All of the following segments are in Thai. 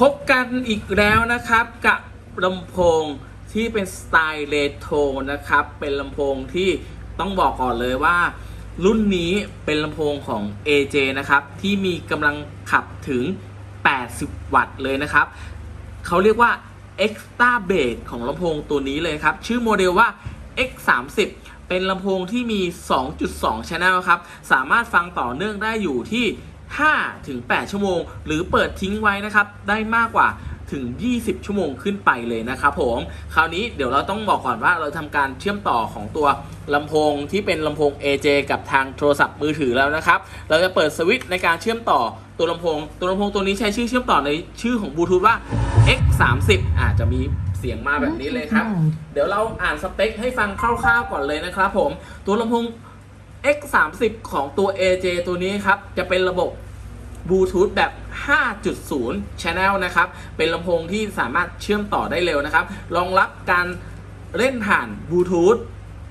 พบกันอีกแล้วนะครับกับลำโพงที่เป็นสไตล์เรโทรนะครับ เป็นลำโพงที่ต้องบอกก่อนเลยว่า รุ่นนี้เป็นลำโพงของ AJ นะครับ ที่มีกำลังขับถึง 80 วัตต์เลยนะครับ เขาเรียกว่า Extra Bass ของลำโพงตัวนี้เลยครับ ชื่อโมเดลว่า X30 เป็นลำโพงที่มี 2.2 Channel ครับ สามารถฟังต่อเนื่องได้อยู่ที่ 5 ถึง 8 ชั่วโมง หรือเปิดทิ้งไว้นะครับ ได้มากกว่าถึง 20 ชั่วโมงขึ้นไปเลยนะครับผม คราวนี้เดี๋ยวเราต้องบอกก่อนว่าเราทำการเชื่อมต่อของตัวลำโพงที่เป็นลำโพง AJ กับทางโทรศัพท์มือถือแล้วนะครับ เราจะเปิดสวิตช์ในการเชื่อมต่อตัวลำโพง ตัวลำโพงตัวนี้ใช้ชื่อเชื่อมต่อในชื่อของบลูทูธว่า X30 อาจจะมีเสียงมาแบบนี้เลยครับ เดี๋ยวเราอ่านสเปคให้ฟังคร่าวๆก่อนเลยนะครับผม ตัวลำโพง X30 ของตัว AJ ตัวนี้ครับ จะเป็นระบบ บลูทูธแบบ 5.0 Channel นะครับ เป็นลำโพงที่สามารถเชื่อมต่อได้เร็วนะครับ รองรับการเล่นผ่านบลูทูธ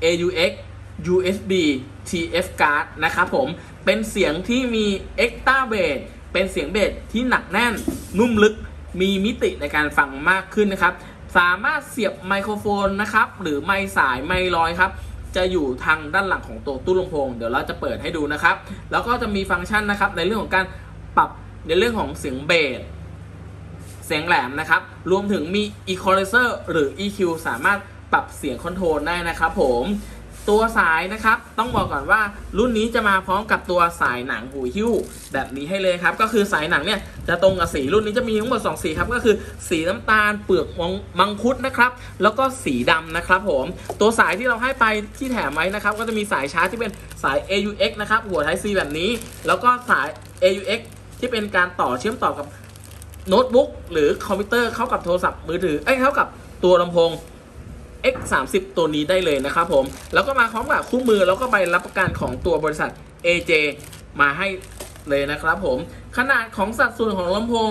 AUX USB TF card นะครับผม เป็นเสียงที่มี Extra Bass เป็นเสียงเบสที่หนักแน่น นุ่มลึก มีมิติในการฟังมากขึ้นนะครับ สามารถเสียบไมโครโฟนนะครับ หรือไมค์สายไมค์ลอยครับ จะอยู่ทางด้านหลังของตัวตู้ลำโพง เดี๋ยวเราจะเปิดให้ดูนะครับ แล้วก็จะมีฟังก์ชันนะครับในเรื่องของการ ในเรื่องของเสียงเบสเสียงแหลมนะครับ รวมถึงมี Equalizer หรือ EQ สามารถปรับเสียงคอนโทรลได้นะครับผมตัวสายนะครับ ต้องบอกก่อนว่ารุ่นนี้จะมาพร้อมกับตัวสายหนังหูหิ้วแบบนี้ให้เลยครับ ก็คือสายหนังเนี่ยจะตรงกับสีรุ่นนี้จะมีทั้งหมด2สีครับก็คือสีน้ำตาลเปลือกมังมังคุดนะครับ แล้วก็สีดำนะครับผมตัวสายที่เราให้ไปที่แถมไว้นะครับ ก็จะมีสายชาร์จที่เป็นสาย AUX นะครับหัว Type C แบบนี้ แล้วก็สาย AUX ที่เป็นการต่อเชื่อมต่อกับโน้ตบุ๊กหรือคอมพิวเตอร์เข้ากับโทรศัพท์มือถือเอ้ยเข้ากับตัวลำโพง X30 ตัวนี้ได้เลยนะครับผม แล้วก็มาพร้อมกับคู่มือแล้วก็ใบรับประกันของตัวบริษัท AJ มาให้เลยนะครับผม ขนาดของสัดส่วนของลำโพง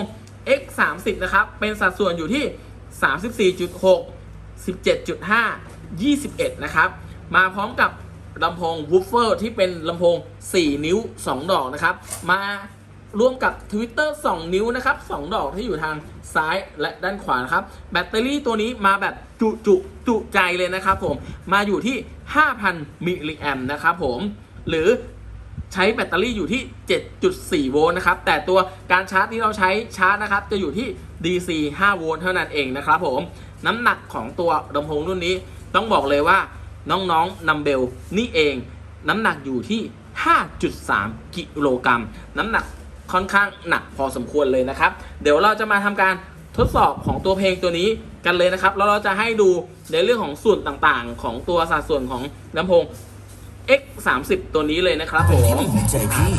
X30 นะครับ เป็นสัดส่วนอยู่ที่ 34.6 17.5 21 นะครับ มาพร้อมกับลำโพงวูฟเฟอร์ที่เป็นลำโพง 4 นิ้ว 2 ดอกนะครับ มา ร่วมกับ Twitter 2 นิ้วนะครับ 2 ดอกที่อยู่ทางซ้ายและด้านขวานะครับ แบตเตอรี่ตัวนี้มาแบบจุจุจุใจเลยนะครับผม มาอยู่ที่ 5,000 มิลลิแอมนะครับผม หรือใช้แบตเตอรี่อยู่ที่ 7.4 โวลต์นะครับ แต่ตัวการชาร์จที่เราใช้ชาร์จนะครับ จะอยู่ที่ DC 5 โวลต์เท่านั้นเองนะครับผม น้ำหนักของตัวลำโพงรุ่นนี้ต้องบอกเลยว่าน้องๆนัมเบลนี่เอง น้ำหนักอยู่ที่ 5.3 กิโลกรัม น้ำหนัก ค่อนข้างหนักพอสมควรเลยนะครับ เดี๋ยวเราจะมาทำการทดสอบของตัวเพลงตัวนี้กันเลยนะครับ แล้วเราจะให้ดูในเรื่องของส่วนต่างๆ ของตัวสัดส่วนของลำโพง X 3 0ตัวนี้เลยนะครับผม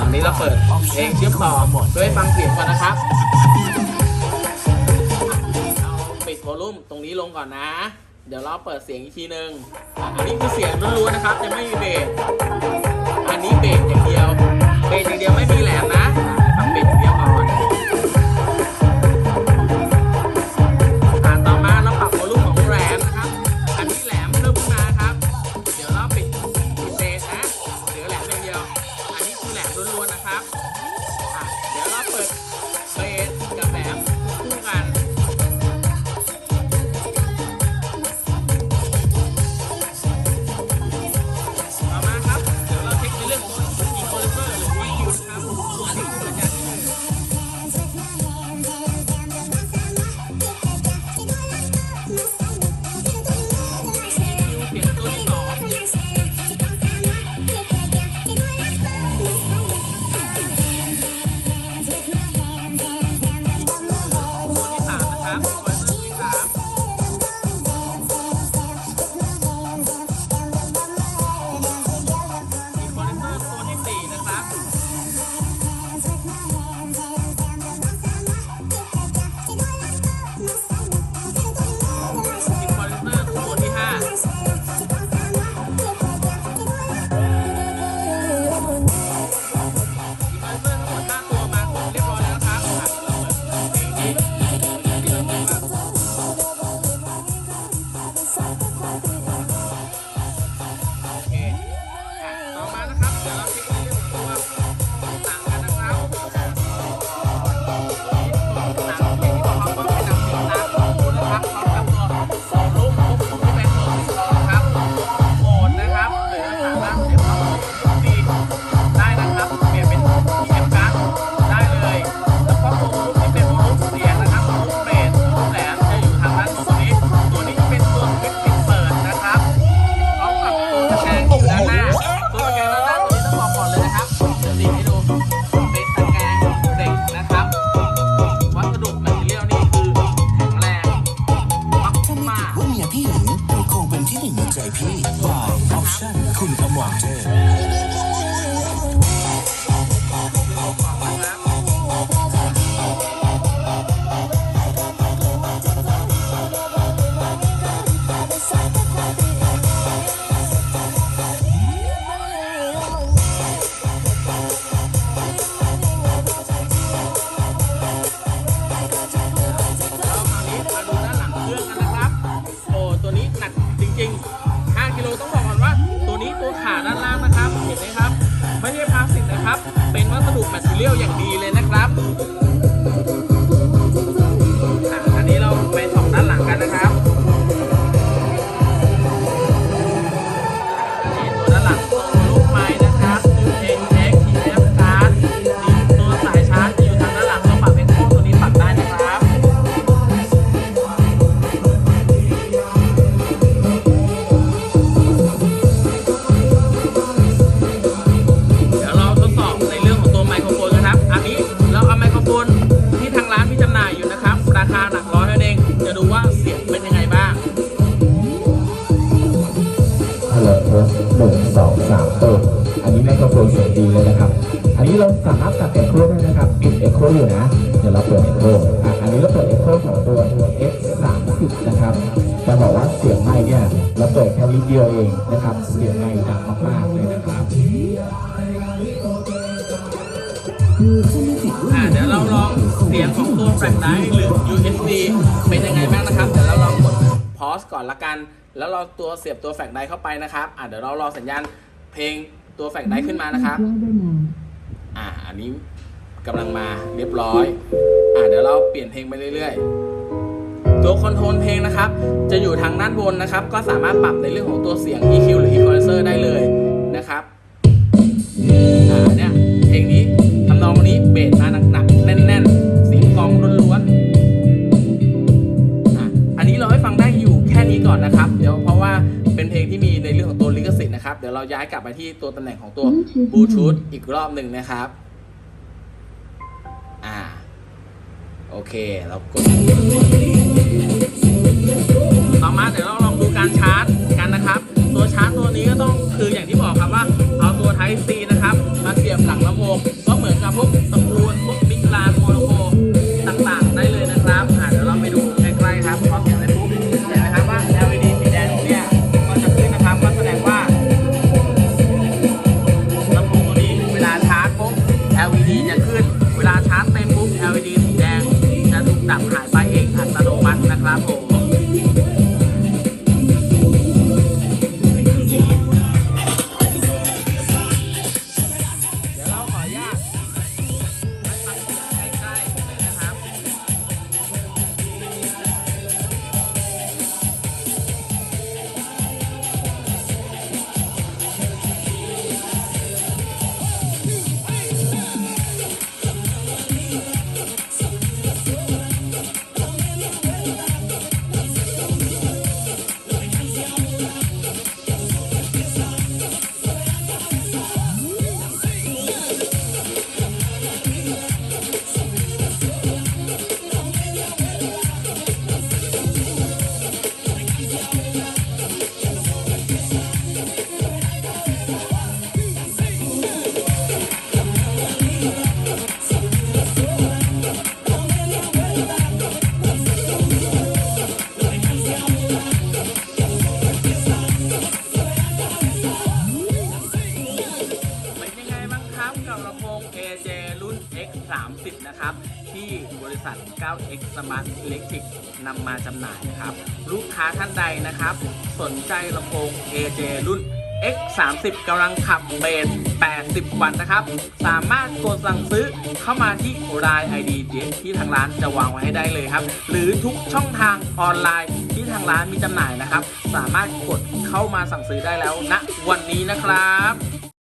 ตอนนี้เราเปิดเพลงเชื่อมต่อด้วยฟังเสียงก่อนนะครับเอาปิดวลุ่มตรงนี้ลงก่อนนะ เดี๋ยวเราเปิดเสียงอีกทีนึงอะอันนี้คือเสียงล้วนๆนะครับยังไม่มีเบสอันนี้เบสอย่างเดียว เบสอย่างเดียวไม่มีแหลมนะ เลี้ยวอย่างดี จะรับเปิดเอะอันนี้เราเปิด Echo ของตัว X 3 0นะครับจะบอกว่าเสียงไมค์เนี่ยเราเปิดแค่นิดเดียวเองนะครับ เสียงไมค์ดังมากๆเลยนะครับอ่าเดี๋ยวเราลองเสียงของตัวแฟลชไดร์หรือ USB เป็นยังไงบ้างนะครับ เดี๋ยวเราลองกดพอสก่อนละกัน แล้วเราตัวเสียบตัวแฟลชไดร์เข้าไปนะครับอ่าเดี๋ยวเรารอสัญญาณเพลงตัวแฟลชไดร์ขึ้นมานะครับ อ่าอันนี้ กำลังมาเรียบร้อย อ่าเดี๋ยวเราเปลี่ยนเพลงไปเรื่อยๆ ตัวคอนโทรลเพลงนะครับ จะอยู่ทางด้านบนนะครับ ก็สามารถปรับในเรื่องของตัวเสียง EQ หรือ Equalizer ได้เลยนะครับอ่าเนี่ยเพลงนี้ทำนองนี้เบสมาหนักๆแน่นๆ เสียงกลองล้วนๆอะอันนี้เราให้ฟังได้อยู่แค่นี้ก่อนนะครับ เดี๋ยวเพราะว่าเป็นเพลงที่มีในเรื่องของตัวลิขสิทธิ์นะครับ เดี๋ยวเราย้ายกลับไปที่ตัวตำแหน่งของตัวบลูทูธอีกรอบหนึ่งนะครับ อ่า โอเค เรากดต่อมาเดี๋ยวเราลองดูการชาร์จกันนะครับ ตัวชาร์จตัวนี้ก็ต้องคืออย่างที่บอกครับว่า เอาตัว Type C นะครับ มาเสียบหลังลำโพงก็เหมือนกับพวก 9X Smart Electric นำมาจำหน่ายนะครับ ลูกค้าท่านใดนะครับ สนใจลำโพง AJ รุ่น X 3 0กำลังขับเบส80 วัตต์นะครับ สามารถกดสั่งซื้อเข้ามาที่ Line ID ที่ทางร้านจะวางไว้ให้ได้เลยครับ หรือทุกช่องทางออนไลน์ที่ทางร้านมีจำหน่ายนะครับ สามารถกดเข้ามาสั่งซื้อได้แล้วณวันนี้นะครับ